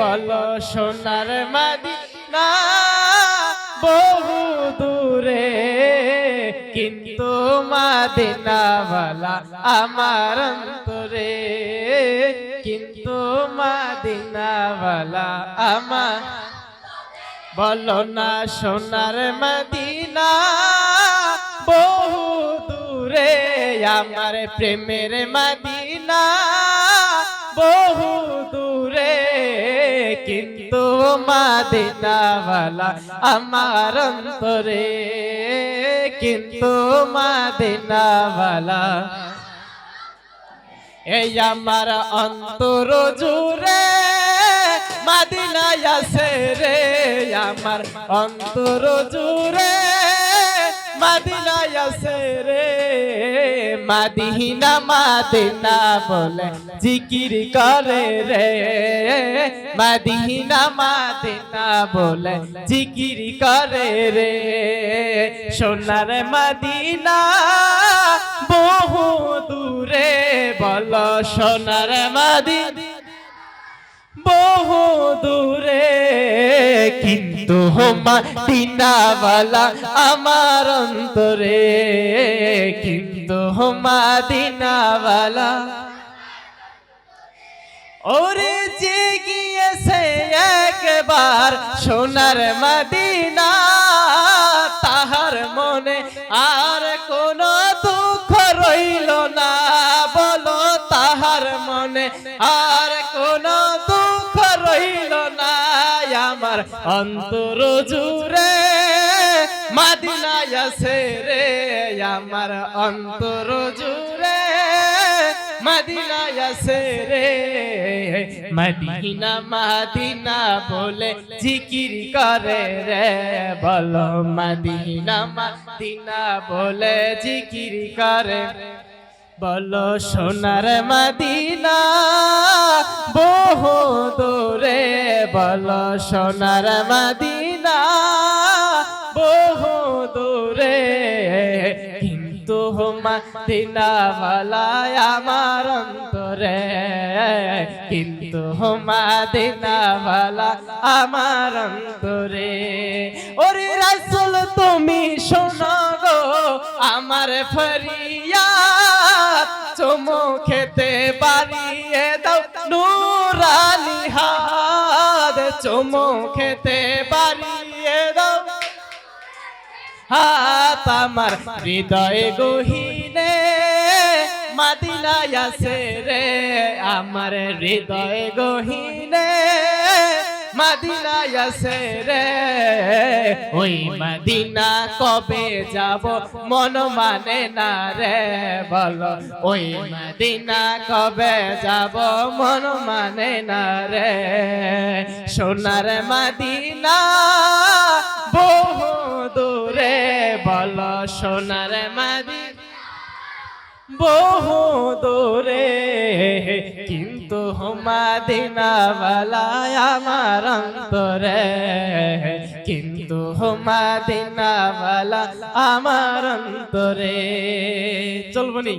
বলো সোনার মাদিনা, বহু দূরে, কিন্তু মাদিনাওয়ালা আমার অন্তরে। কিন্তু মাদিনাওয়ালা আমার বলো না সোনার মদিনা, বহু দূরে আমার প্রেমের মদিনা। বহু দূরে, কিন্তু মাদিনাওয়ালা আমার অন্তরে, কিন্তু মাদিনাওয়ালা। এই আমার অন্তর জুড়ে মাদিনায় আছে রে, আমার অন্তর জুড়ে মাদিনায় আছে মাদিনা মাদিনা বলে জিকির করে রে। মাদিনা মাদিনা বলে জিকির করে রে। সোনার মাদিনা বহু দূরে বল, সোনার মাদিনা কিন্তু মাদিনাওয়ালা, আমার অন্তরে। কিন্তু মাদিনাওয়ালা, ওরে যে গিয়েছে একবার সোনার মদিনা, তাহার মনে আর কোন দুঃখ রইল না। বলো তাহার মনে আর কোন দুঃখ আমার অন্তর জুড়ে, মাদিনায় আছে রে, আমার অন্তর জুড়ে, মদিনায় আছে রে। মদিনা মদিনা বলে জিকির করে রে, বলো মদিনা মদিনা বলে জিকির করে। বলো সোনার মদিনা, বহু দূরে বলো সোনার মদিনা বহু দূরে, কিন্তু মদিনা ভালায় আমার অন্তরে। কিন্তু মদিনা ভালা আমার অন্তরে। ওরে রাসূল, তুমি শোনো আমার ফরিয়া চুমু খেতে বাড়িয়ে দাও। নুরানি হাত চুমু খেতে পারিয়ে দাও। হাত আমার হৃদয় গহিনে মাদিনায় আছে রে আমার হৃদয় গহিনে। মাদিনায় আছে রে। ওই মাদিনা কবে যাব, মন মানে না রে, বলো। ওই মাদিনা কবে যাব, মন মানে না রে। সোনার মাদিনা বহু দূরে, বলো সোনার মাদিনা বহু দূরে কিন্তু মাদিনা বালায় আমার অন্তরে কিন্তু মাদিনা বালা আমার অন্তরে। চলবনি